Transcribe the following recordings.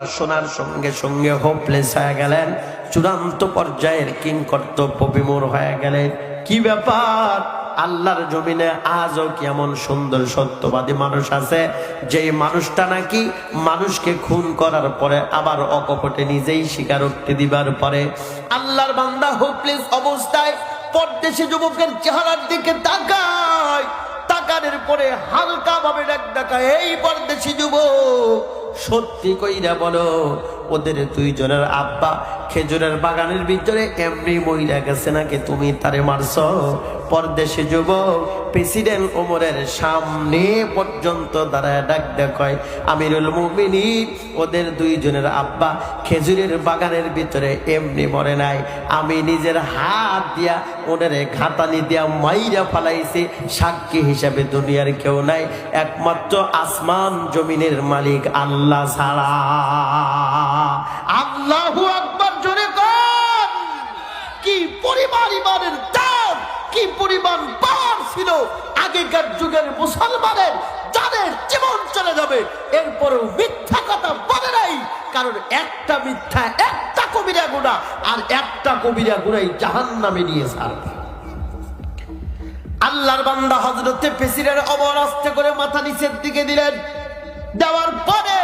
শোনার সঙ্গে সঙ্গে হোপলেস হয়ে গেলেন। চূড়ান্ত পর্যায়ের কিং কর্তব্য বিমূর হয়ে গেলেন। কি ব্যাপার? আল্লাহর জমিনে আজও কি এমন সুন্দর সত্যবাদী মানুষ আছে? যে মানুষটা নাকি মানুষকে খুন করার পরে আবার অকপটে নিজেই স্বীকারোক্তি দিবার পরে। আল্লাহর বান্দা হোপলেস অবস্থায় পরদেশি যুবকের চেহারার দিকে তাকায়। তাকানের পরে হালকা ভাবে ডাক ডাকা এই পরদেশি যুবক সত্যি কইরা বলো, ওদের দুইজনের আব্বা খেজুরের বাগানের ভিতরে এমনি মহিলা গেছে নাকি তুমি তারে মারছ? পরদেশে যুবক প্রেসিডেন্ট ওমরের সামনে পর্যন্ত দাঁড়ায় ডাক দেখায়। আমিরুল মুমিনিন, ওদের দুইজনের আব্বা খেজুরের বাগানের ভিতরে এমনি মরে নাই। আমি নিজের হাত দিয়া ওদের ঘাতানি দিয়া মাইরা ফালাইছি। সাক্ষী হিসাবে দুনিয়ার কেউ নাই। একমাত্র আসমান জমিনের মালিক আল্লাহ ছাড়া। আল্লাহু আকবার, জোরে কি পরিমাণ ইমানের কি পরিমাণ পাওয়ার ছিল আগেকার যুগের মুসলমানের, যাদের জীবন চলে যাবে? এরপরেও মিথ্যা কথা বলে নাই, কারণ একটা মিথ্যা, একটা কবিরা গুণা আর একটা কবিরা গুণাই জাহান নামে নিয়ে ছাড়বে আল্লাহর বান্দা হজরতে প্রেসিডেন্ট অমর করে মাথা নিচের দিকে দিলেন। দেওয়ার পরে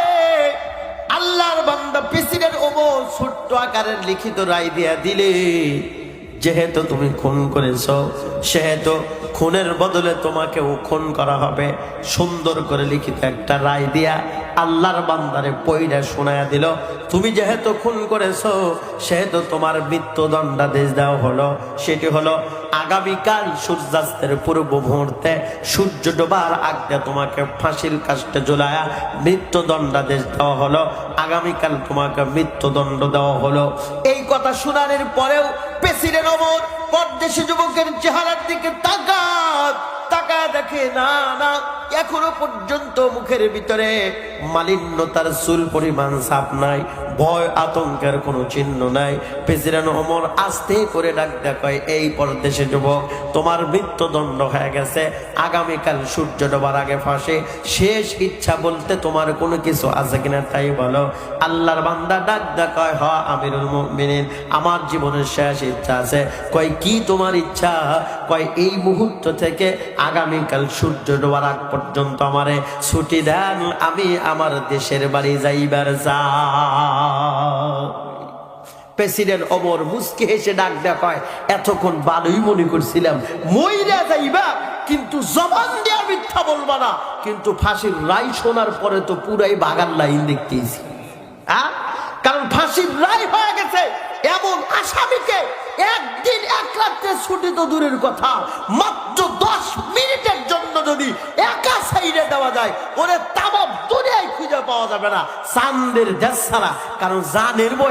আল্লাহর বান্দা প্রেসিডেন্ট ওমর ছোট্ট আকারের লিখিত রায় দিয়া দিলে যেহেতু তুমি খুন করেছ, সেহেতু খুনের বদলে তোমাকেও খুন করা হবে। সুন্দর করে লিখিত একটা রায় দিয়া আল্লাহর বান্দারে পইরা শোনায়া দিল, তুমি যেহেতু খুন করেছ, সেহেতু তোমার মৃত্যুদণ্ডাদেশ দেওয়া হলো। সেটি হলো, আগামীকাল সূর্যাস্তের পূর্ব মুহূর্তে সূর্য ডোবার আগে তোমাকে ফাঁসির কাষ্টে ঝুলায়া মৃত্যুদণ্ডাদেশ দেওয়া হলো। আগামীকাল তোমাকে মৃত্যুদণ্ড দেওয়া হলো। কথা শোনানোর পরেও প্রেসিডেন্ট অমর পরদেশি যুবকের চেহারার দিকে তাকাত তাকা দেখে না না। এখনও পর্যন্ত মুখের ভিতরে মালিন্যতার চুল পরিমাণ সাপ নাই, ভয় আতঙ্কের কোনো চিহ্ন নাই। প্রেসিডেন্ট ওমর আস্তে করে ডাক দেখায়, এই পরদেশে যুবক, তোমার মৃত্যুদণ্ড হয়ে গেছে। আগামীকাল সূর্য ডোবার আগে ফাঁসে। শেষ ইচ্ছা বলতে তোমার কোনো কিছু আছে কিনা তাই বলো। আল্লাহর বান্দা ডাক দেখায়, হ, আমিরুল মুমিনিন, আমার জীবনের শেষ ইচ্ছা আছে। কয়, কি তোমার ইচ্ছা? কয়, এই মুহূর্ত থেকে আগামীকাল সূর্য ডোবার আগ পর্যন্ত আমারে ছুটি দেন, আমি আমার দেশের বাড়ি যাইবার যা প্রেসিডেন্ট অমর মুসকে হেসে ডাক দেখায় এতক্ষণ ভালোই মনে করছিলাম, মইরা যাইবা, কিন্তু জবান দেওয়া মিথ্যা বলবা না। কিন্তু ফাঁসির রায় শোনার পরে তো পুরাই বাগান লাইন দেখতেছি। হ্যাঁ কারণ ফাঁসির রায় হয়ে গেছে এমন আসামিকে একদিন এক রাত্রে ছুটি তো দূরের কথা, মাত্র দশ মিনিটের জন্য যদি যায় ওরে তামাম দুনিয়ায় খুঁজে পাওয়া যাবে না। চান্দের দেশ ছাড়া কারণ যা বই